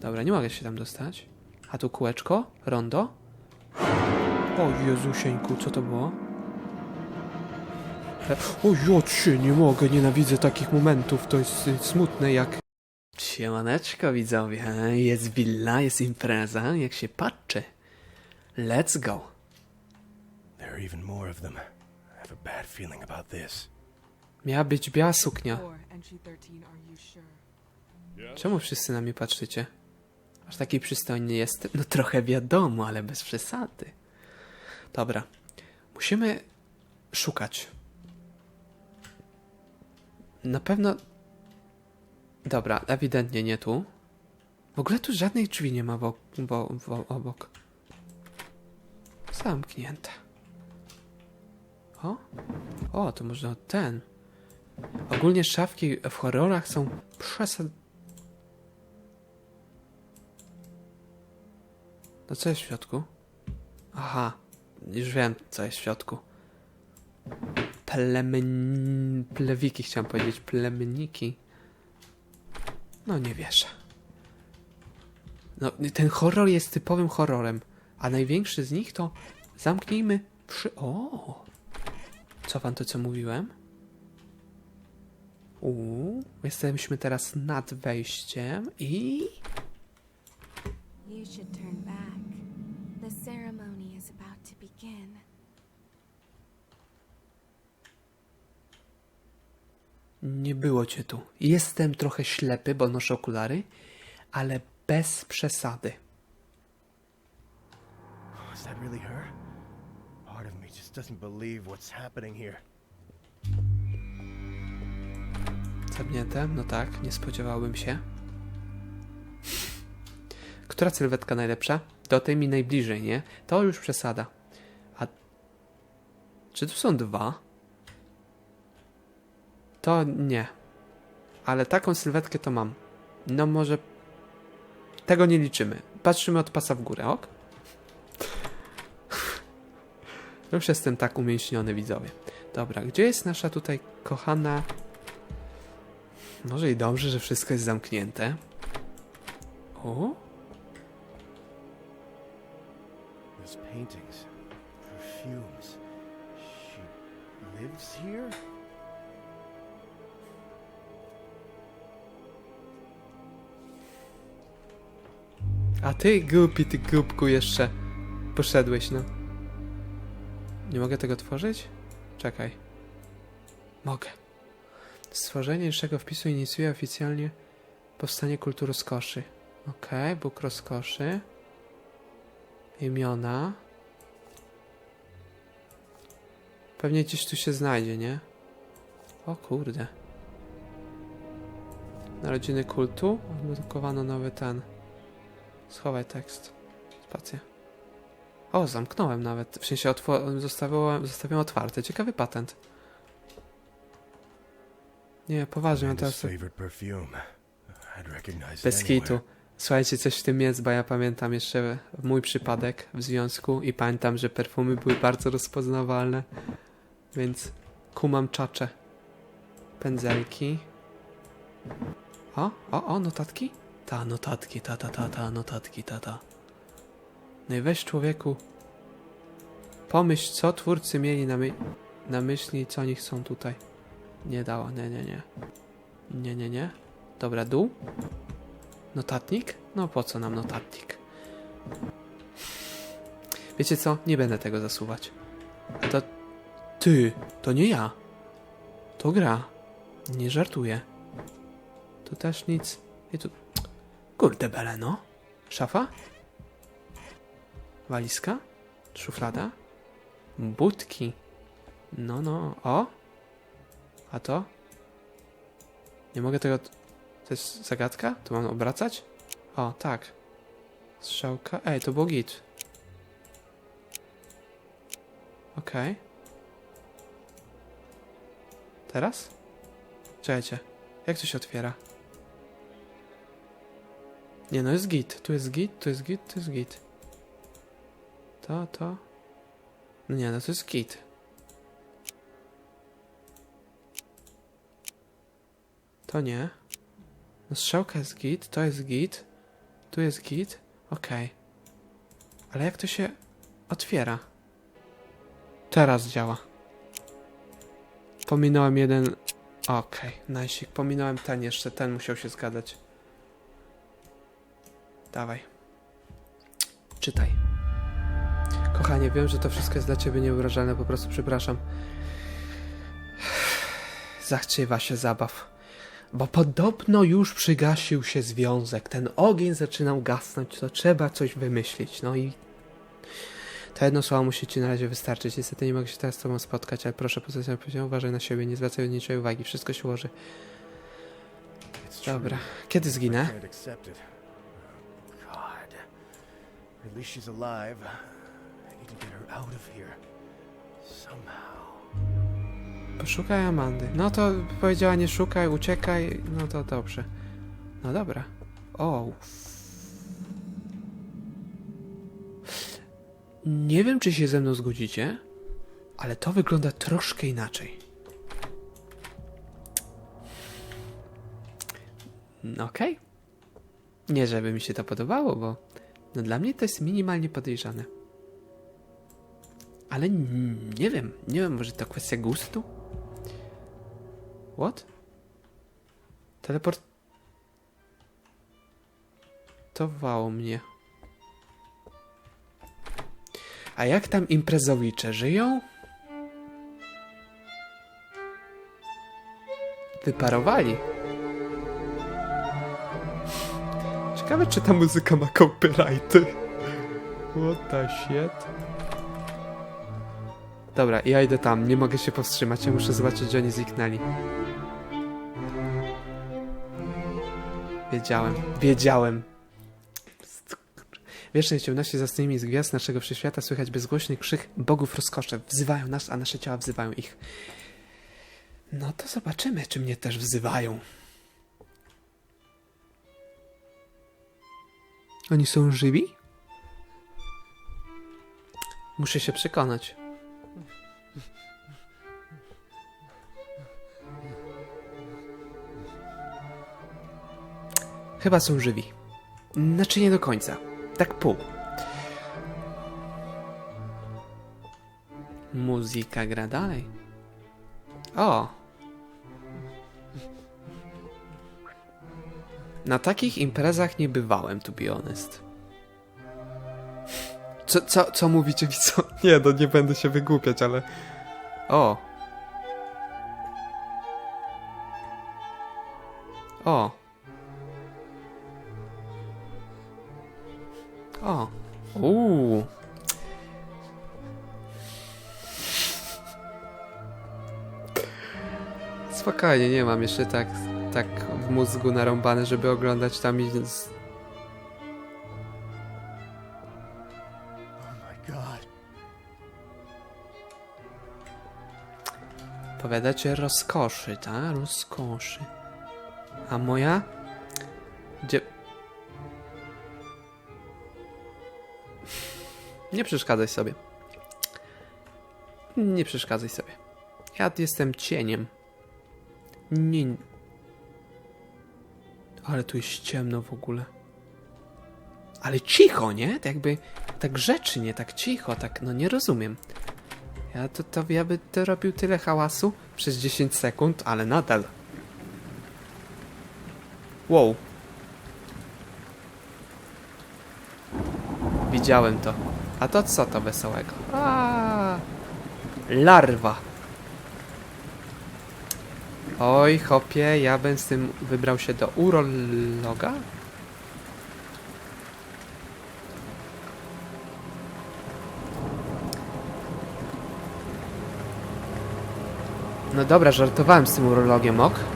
Dobra, nie mogę się tam dostać. A tu kółeczko? Rondo? O Jezusieńku, co to było? E, O jocie, nie mogę, nienawidzę takich momentów, to jest y, smutne jak... Siemaneczko widzowie, jest willa, jest impreza, jak się patrzy. Let's go. There are even more of them. I have a bad feeling about this. Miała być biała suknia. Four, entry 13, are you sure? Czemu wszyscy na mnie patrzycie? Aż taki przystojny jestem? No trochę wiadomo, ale bez przesady. Dobra. Musimy szukać. Na pewno... Dobra, ewidentnie nie tu. W ogóle tu żadnych drzwi nie ma wo, wo, wo, obok. Zamknięte. O? O, to można ten. Ogólnie szafki w horrorach są przesad... No co jest w środku? Aha, już wiem co jest w środku. Plemen... Plewiki chciałem powiedzieć, plemniki. No nie wierzę. No, ten horror jest typowym horrorem, a największy z nich to zamknijmy przy... O! Co wam to co mówiłem? Uuu, jesteśmy teraz nad wejściem i... You should turn back. The ceremony is Nie było cię tu. Jestem trochę ślepy, bo noszę okulary, ale bez przesady. Is that really her? Part of me just doesn't believe what's happening here. Zamknięte? No tak, nie spodziewałbym się. Która sylwetka najlepsza? Do tej mi najbliżej, nie? To już przesada. Czy tu są dwa? To nie. Ale taką sylwetkę to mam. No może... Tego nie liczymy. Patrzymy od pasa w górę, ok? Już jestem tak umięśniony, widzowie. Dobra, gdzie jest nasza tutaj kochana... Może i dobrze, że wszystko jest zamknięte. O? Those paintings, perfumes. Lives here? A ty głupi, ty głupku jeszcze poszedłeś, no. Nie mogę tego tworzyć? Czekaj. Mogę. Stworzenie niższego wpisu inicjuje oficjalnie powstanie kultu rozkoszy. Okej, Bóg rozkoszy. Imiona. Pewnie gdzieś tu się znajdzie, nie? O kurde. Narodziny kultu. Odblokowano nowy ten. Schowaj tekst. Spacja. O, zamknąłem nawet. W sensie zostawiłem, zostawiłem otwarte. Ciekawy patent. Nie, poważnie, teraz... Bez it kitu. Słuchajcie, coś w tym jest, bo ja pamiętam jeszcze mój przypadek w związku i pamiętam, że perfumy były bardzo rozpoznawalne, więc kumam czacze. Pędzelki. O, o, o, notatki? Ta, notatki, ta, ta, ta, ta, notatki, ta, ta. No i weź człowieku, pomyśl, co twórcy mieli na, my na myśli co oni chcą tutaj. Nie dała, nie, nie, nie. Nie, nie, nie. Dobra, dół. Notatnik? No po co nam notatnik? Wiecie co? Nie będę tego zasuwać. To... Ty, to nie ja. To gra. Nie żartuję. Tu też nic. I tu... Kurde bele, no. Szafa? Walizka? Szuflada? Budki. No, no. O! A to? Nie mogę tego... To jest zagadka? Tu mam obracać? O, tak. Strzałka. Ej, to był git. Okej. Teraz? Czekajcie. Jak to się otwiera? Nie, no jest git. Tu jest git, tu jest git, tu jest git. To, to. No nie, no to jest git. To nie. No strzałka jest git, to jest git. Tu jest git? Okej. Ale jak to się otwiera? Teraz działa. Pominąłem jeden... Okej, najsik. Pominąłem ten jeszcze. Ten musiał się zgadać. Dawaj. Czytaj. Kochanie, wiem, że to wszystko jest dla ciebie nieurażalne, po prostu przepraszam. Zachciewa się zabaw. Bo podobno już przygasił się związek. Ten ogień zaczynał gasnąć, to trzeba coś wymyślić. No i to jedno słowo musi ci na razie wystarczyć. Niestety nie mogę się teraz z tobą spotkać, ale proszę pozostać poziom, uważaj na siebie, nie zwracaj niczej uwagi, wszystko się ułoży. Dobra, kiedy zginę? can't accept it. God. At least she's alive. I need to get her out of here. Somehow. Poszukaj Amandy. No to powiedziała nie szukaj, uciekaj, no to dobrze. No dobra. O. Nie wiem, czy się ze mną zgodzicie, ale to wygląda troszkę inaczej. No Okej. Nie, żeby mi się to podobało, bo no dla mnie to jest minimalnie podejrzane. Ale nie wiem, nie wiem, może to kwestia gustu? What? Teleport... Towało mnie. A jak tam imprezowicze? Żyją? Wyparowali. Ciekawe, czy ta muzyka ma copyrighty. What the shit? Dobra, ja idę tam, nie mogę się powstrzymać, ja muszę zobaczyć, gdzie oni zniknęli. Wiedziałem, wiedziałem. Wiecznej ciemności zastajemy z gwiazd naszego wszechświata słychać bezgłośny krzyk bogów rozkosze. Wzywają nas, a nasze ciała wzywają ich. No to zobaczymy, czy mnie też wzywają. Oni są żywi? Muszę się przekonać. Chyba są żywi. Znaczy nie do końca. Tak pół. Muzyka gra dalej. O! Na takich imprezach nie bywałem, to be honest. Co, co, co mówicie co? Nie, no nie będę się wygłupiać, ale... O! O! O! Uuu! Spokojnie, nie mam jeszcze tak, tak w mózgu narąbane, żeby oglądać tam i... z- Oh my god. Powiadacie rozkoszy, tak? Rozkoszy. A moja? Gdzie... Nie przeszkadzaj sobie. Nie przeszkadzaj sobie. Ja jestem cieniem. Nie... Ale tu jest ciemno w ogóle. Ale cicho, nie? Tak jakby... Tak grzecznie, tak cicho, tak... No nie rozumiem. Ja to, to ja by to robił tyle hałasu przez 10 sekund, ale nadal. Wow. Widziałem to. A to co to wesołego? A, larwa. Oj, hopie, ja bym z tym wybrał się do urologa? No dobra, żartowałem z tym urologiem, ok?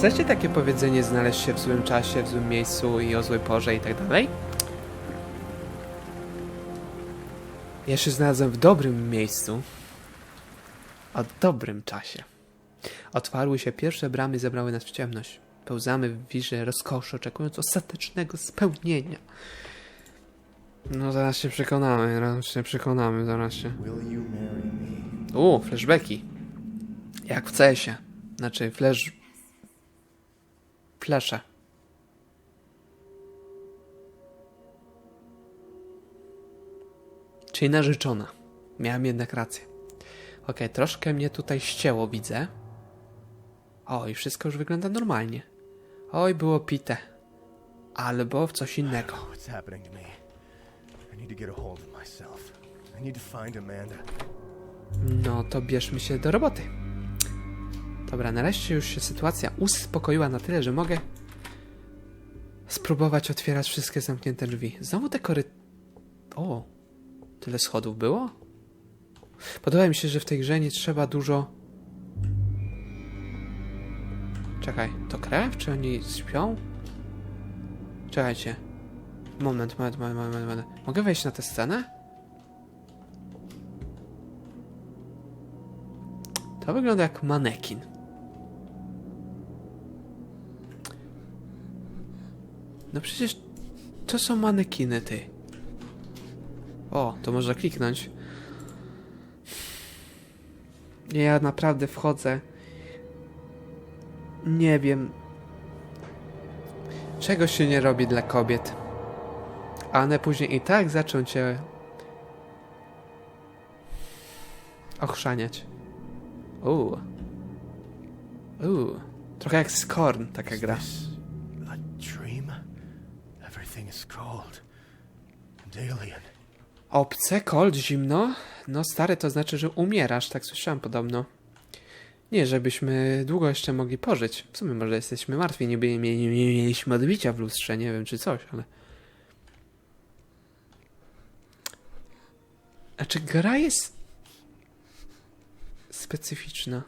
Znacie takie powiedzenie znaleźć się w złym czasie, w złym miejscu i o złej porze i tak dalej? Ja się znalazłem w dobrym miejscu, o dobrym czasie. Otwarły się pierwsze bramy, zabrały nas w ciemność. Pełzamy w wirze rozkoszy, oczekując ostatecznego spełnienia. No zaraz się przekonamy, zaraz się przekonamy, zaraz się. U, flashbacki. Jak w CS-ie. Znaczy, flash... Flesze. Czyli narzeczona. Miałem jednak rację. Okej, troszkę mnie tutaj ścięło, widzę. O, i wszystko już wygląda normalnie. Oj, było pite. Albo w coś innego. What's happening to me? I need to get a hold of myself. I need to find Amanda. No to bierzmy się do roboty. Dobra, nareszcie już się sytuacja uspokoiła na tyle, że mogę spróbować otwierać wszystkie zamknięte drzwi. Znowu te kory... O, tyle schodów było? Podoba mi się, że w tej grze nie trzeba dużo... Czekaj, to krew? Czy oni śpią? Czekajcie. Moment, moment, moment, moment, moment. Mogę wejść na tę scenę? To wygląda jak manekin. No przecież to są manekiny, ty. O, to można kliknąć. Ja naprawdę wchodzę. Nie wiem. Czego się nie robi dla kobiet. A one później i tak zaczną cię ochrzaniać. Uuu. Uuu. Trochę jak Scorn taka gra. Is cold. Obce, cold, zimno. No stary, to znaczy, że umierasz, tak słyszałem podobno. Nie, żebyśmy długo jeszcze mogli pożyć. W sumie może jesteśmy martwi, nie, nie, nie, nie mieliśmy odbicia w lustrze, nie wiem czy coś, ale... A czy gra jest... specyficzna?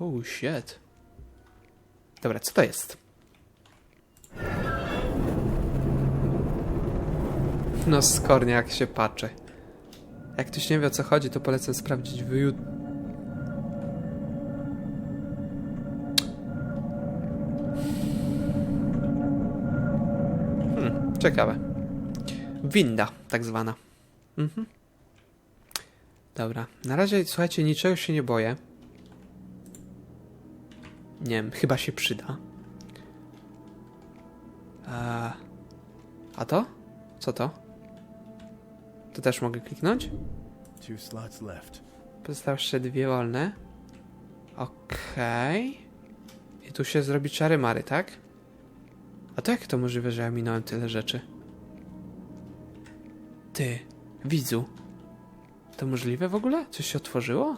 Oh shit. Dobra, co to jest? No skornie jak się patrzy. Jak ktoś nie wie o co chodzi, to polecam sprawdzić w YouTube. Hmm, ciekawe. Winda, tak zwana. Mhm. Dobra, na razie słuchajcie, niczego się nie boję. Nie wiem, chyba się przyda. A, a to? Co to? To też mogę kliknąć? Pozostały jeszcze dwie wolne. Okej. I tu się zrobi czary mary, tak? A to jak to możliwe, że ja minąłem tyle rzeczy? Ty, widzu. To możliwe w ogóle? Coś się otworzyło?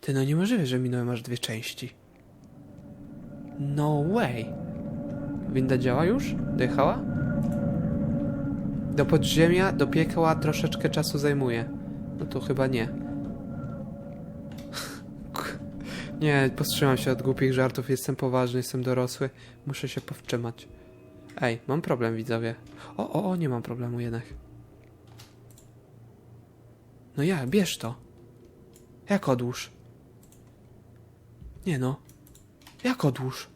Ty, no niemożliwe, że minąłem aż dwie części. No way. Winda działa już? Dojechała? Do podziemia, do piekła troszeczkę czasu zajmuje. No to chyba nie. Nie, powstrzymam się od głupich żartów, jestem poważny, jestem dorosły, muszę się powstrzymać. Ej, mam problem, widzowie. O, o, o, nie mam problemu jednak. No ja, bierz to. Jak odłóż? Nie no. Jak odłóż?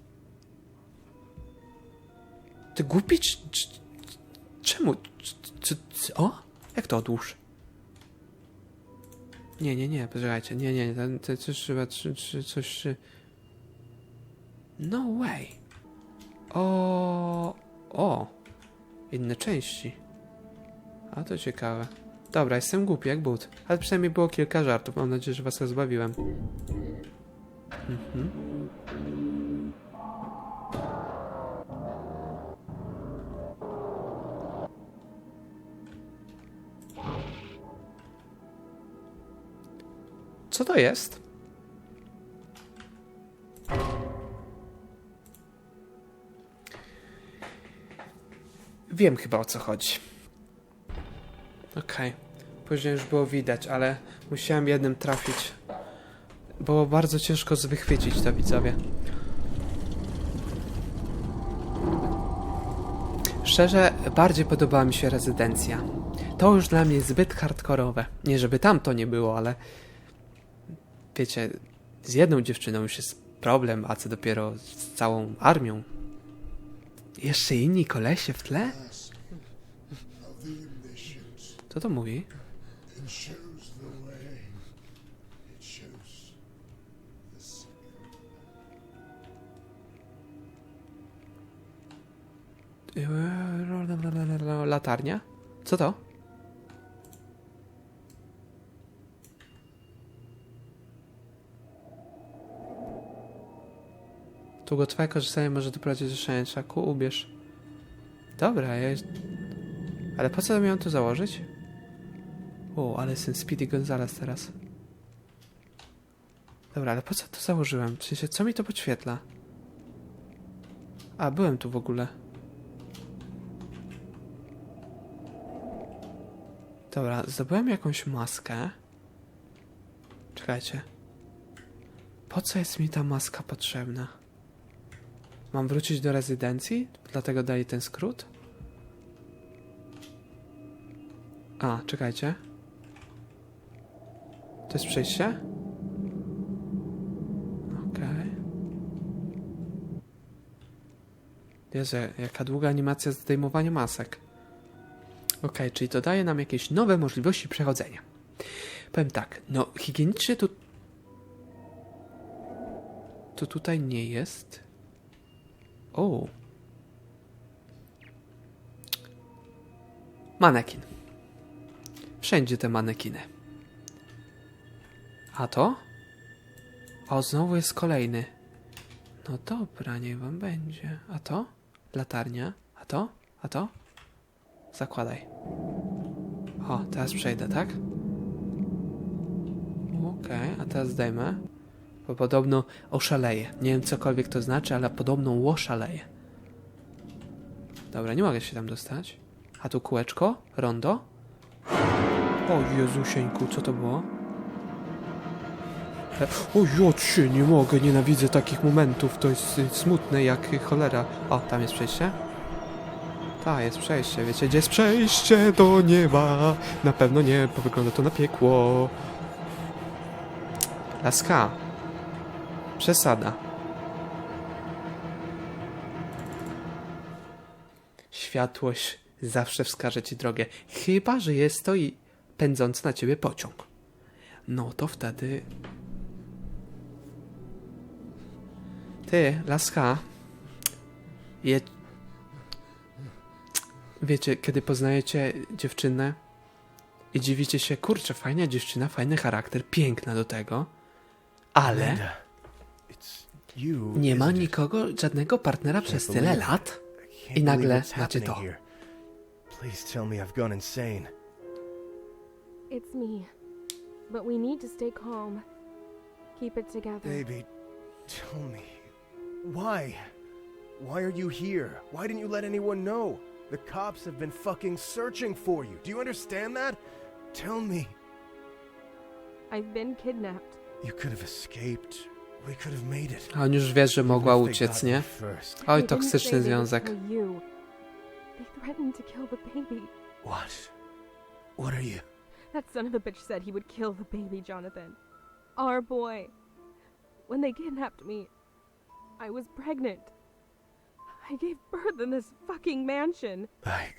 Ty głupi, czy, czy, Czemu? C- o? Jak to odłóż? Nie, nie, nie, poczekajcie. Nie, nie, to, to coś trzeba, czy, czy, coś... No way. O, o. Inne części. A to ciekawe. Dobra, jestem głupi jak but. Ale przynajmniej było kilka żartów. Mam nadzieję, że was rozbawiłem. Mhm. Co to jest? Wiem chyba o co chodzi. Okej. Później już było widać, ale musiałem jednym trafić. Było bardzo ciężko wychwycić to widzowie. Szczerze, bardziej podobała mi się rezydencja. To już dla mnie zbyt hardkorowe. Nie żeby tam to nie było, ale wiecie, z jedną dziewczyną już jest problem, a co dopiero z całą armią. Jeszcze inni kolesie w tle? Co to mówi? Latarnia? Co to? Długotrwałe korzystanie może doprowadzić do szaleństwa. Ku, ubierz. Dobra, ja. Ale po co miałem to założyć? O, ale jestem Speedy Gonzales teraz. Dobra, ale po co to założyłem? W sensie, co mi to podświetla? A, byłem tu w ogóle. Dobra, zdobyłem jakąś maskę. Czekajcie. Po co jest mi ta maska potrzebna? Mam wrócić do rezydencji? Dlatego dali ten skrót? A, czekajcie. To jest przejście? Okej. Jezu, jaka długa animacja zdejmowania masek. Okej, czyli to daje nam jakieś nowe możliwości przechodzenia. Powiem tak, no higienicznie to... To tutaj nie jest. O. Manekin. Wszędzie te manekiny. A to? O, znowu jest kolejny. No dobra, niech wam będzie. A to? Latarnia. A to? A to? Zakładaj. O, teraz przejdę, tak? Okej, a teraz zdejmę. Bo podobno oszaleję. Nie wiem cokolwiek to znaczy, ale podobno oszaleję. Dobra, nie mogę się tam dostać. A tu kółeczko? Rondo? O Jezusieńku, co to było? E, O jocie, nie mogę, nienawidzę takich momentów, to jest y, smutne jak cholera. O, tam jest przejście? Ta, jest przejście, wiecie gdzie jest przejście do nieba? Na pewno nie, bo wygląda to na piekło. Laska. Przesada. Światłość zawsze wskaże ci drogę, chyba że jest to i pędzący na ciebie pociąg. No to wtedy. Ty, laska. Je... Wiecie, kiedy poznajecie dziewczynę i dziwicie się, kurczę, fajna dziewczyna, fajny charakter, piękna do tego, ale. Nie ma nikogo, żadnego partnera przez tyle lat. I nagle macie to. Please tell me I've gone insane. It's me. But we need to stay calm. Keep it together. Baby, tell me. Why? Why are you here? Why didn't you let anyone know? The cops have been fucking searching for you. Do you understand that? Tell me. I've been kidnapped. You could have escaped. We could have made it. A on już wie, że Even mogła if uciec, nie? Oj, toksyczny say they would związek. They threatened to kill the baby. What? What are you? That son of a bitch said he would kill the baby, Jonathan. Our boy. When they kidnapped me, I was pregnant. I gave birth in this fucking mansion. I.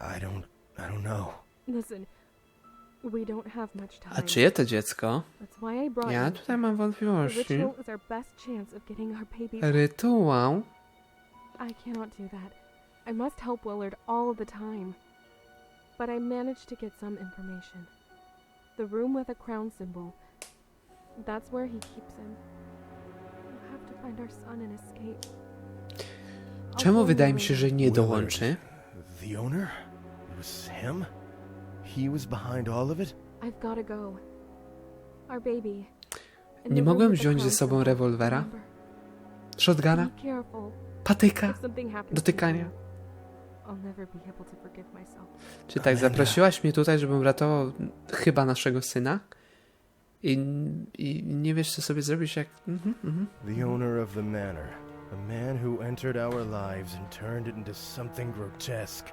I don't. I don't know. Listen, A czyje to dziecko? That's why I brought Ja you. tutaj mam The wątpliwości. ritual is our best chance of getting our baby. back. Rytuał? I cannot do that. I must help Willard all the time. But I managed to get some information. The room with a crown symbol. That's where he keeps him. We'll have to find our son and escape. Czemu wydaje mi się, że nie dołączy? The owner? It was him? He was behind all of it? I've gotta go. Our baby. Nie mogłem wziąć ze sobą rewolwera? Shotguna? Be careful. Patyka? Dotykania? you, I'll never be able to forgive myself. Czy tak, zaprosiłaś mnie tutaj, żebym ratował chyba naszego syna? I, i nie wiesz, co sobie zrobić, jak... Mhm, mhm. The owner of the manor. A man who entered our lives and turned it into something grotesque.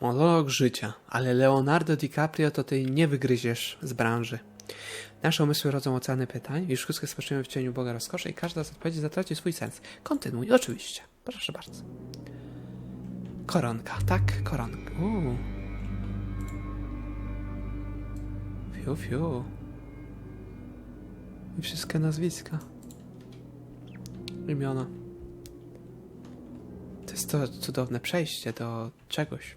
Monolog życia, ale Leonardo DiCaprio to ty nie wygryziesz z branży. Nasze umysły rodzą oceany pytań, już wszystko spoczywają w cieniu Boga rozkoszy i każda z odpowiedzi zatraci swój sens. Kontynuuj, oczywiście. Proszę bardzo. Koronka, tak, koronka. Uuu. Fiu, fiu. I wszystkie nazwiska. Imiona. To jest to cudowne przejście do czegoś.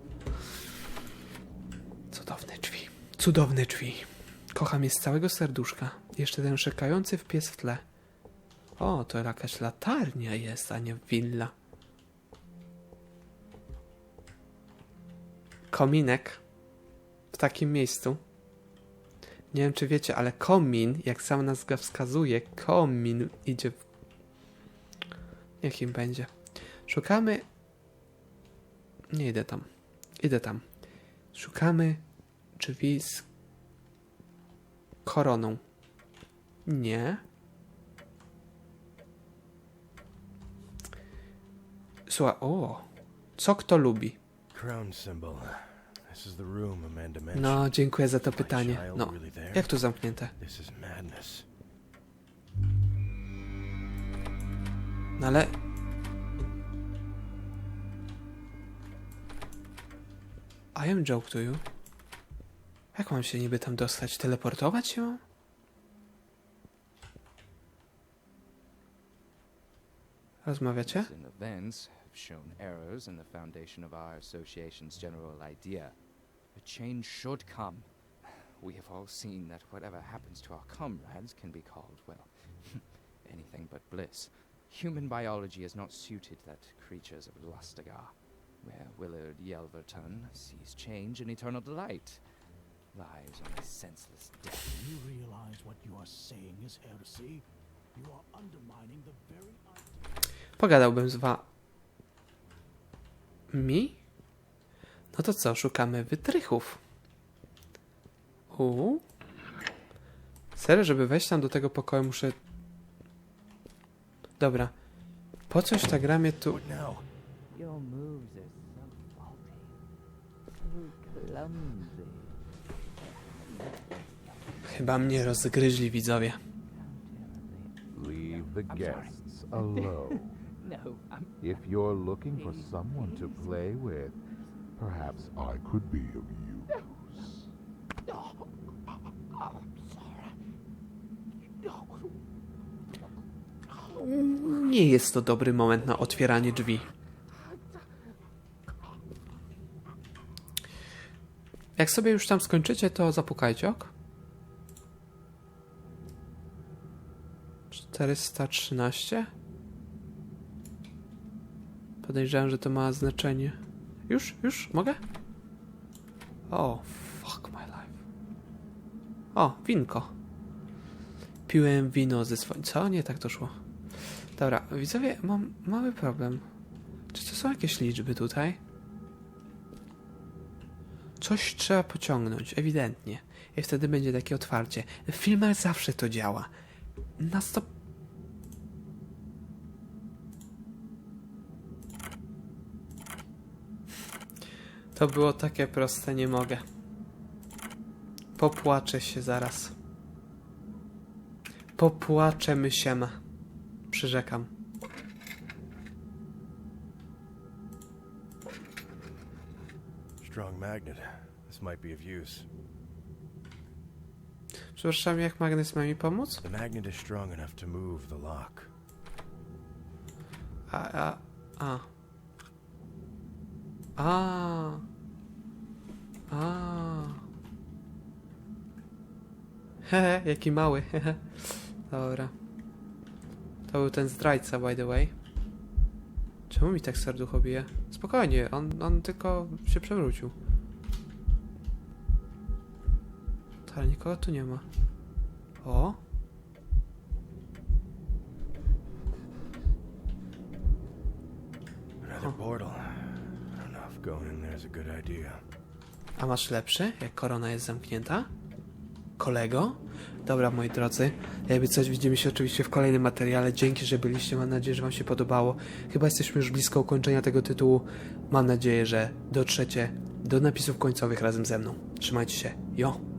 Cudowne drzwi. Kocham je z całego serduszka. Jeszcze ten szekający w pies w tle. O, to jakaś latarnia jest, a nie willa. Kominek. W takim miejscu. Nie wiem, czy wiecie, ale komin, jak sama nazwa wskazuje, komin idzie w... Niech im będzie. Szukamy... Nie idę tam. Idę tam. Szukamy drzwi z koroną. Nie. Słuchaj, o, co kto lubi? No, dziękuję za to pytanie. No, jak tu zamknięte? No ale... I am joke to you. Jak mam się niby tam dostać? Teleportować się? Rozmawiacie? Events have shown errors in the foundation of our association's general idea. A change should come. We have all seen that whatever happens to our comrades can be called, well, anything but bliss. Human biology is not suited that creatures of Lustagar, where Willard Yelverton sees change and eternal delight. Lies only senseless death. Do you realize what you are saying is heresy? You are undermining the very. Pogadałbym z wa... Mi? No to co, szukamy wytrychów. Uuu. Serio, żeby wejść tam do tego pokoju muszę... Dobra. Po coś ta gra mnie tu... Your moves are so faulty, so clumsy. Chyba mnie rozgryźli widzowie. Leave the guests alone. No, I'm if you're looking for someone to play with, perhaps I could be of use. Nie jest to dobry moment na otwieranie drzwi. Jak sobie już tam skończycie, to zapukajcie, ok? 413? Podejrzewam, że to ma znaczenie. Już? Już? Mogę? O, fuck my life. O, winko. Piłem wino ze swoim... Co? Nie tak to szło. Dobra, widzowie, mam mały problem. Czy to są jakieś liczby tutaj? Coś trzeba pociągnąć, ewidentnie. I wtedy będzie takie otwarcie. W filmach zawsze to działa. Na stop... To było takie proste, nie mogę. Popłaczę się zaraz. Popłaczemy się. Przyrzekam. Strong magnet. This might be of use. Przepraszam, jak magnes ma mi pomóc? The magnet is strong enough to move the lock. A, a, a. A. A. Hehe, jaki mały. Hehe. Dobra. To był ten zdrajca, by the way. Czemu mi tak serducho bije? Spokojnie, on, on tylko się przewrócił. Ale nikogo tu nie ma. O! Another portal. I don't know if going in there is a good idea. A masz lepszy, jak korona jest zamknięta? Kolego? Dobra, moi drodzy. Jakby coś, widzimy się oczywiście w kolejnym materiale. Dzięki, że byliście. Mam nadzieję, że Wam się podobało. Chyba jesteśmy już blisko ukończenia tego tytułu. Mam nadzieję, że dotrzecie do napisów końcowych razem ze mną. Trzymajcie się. Jo!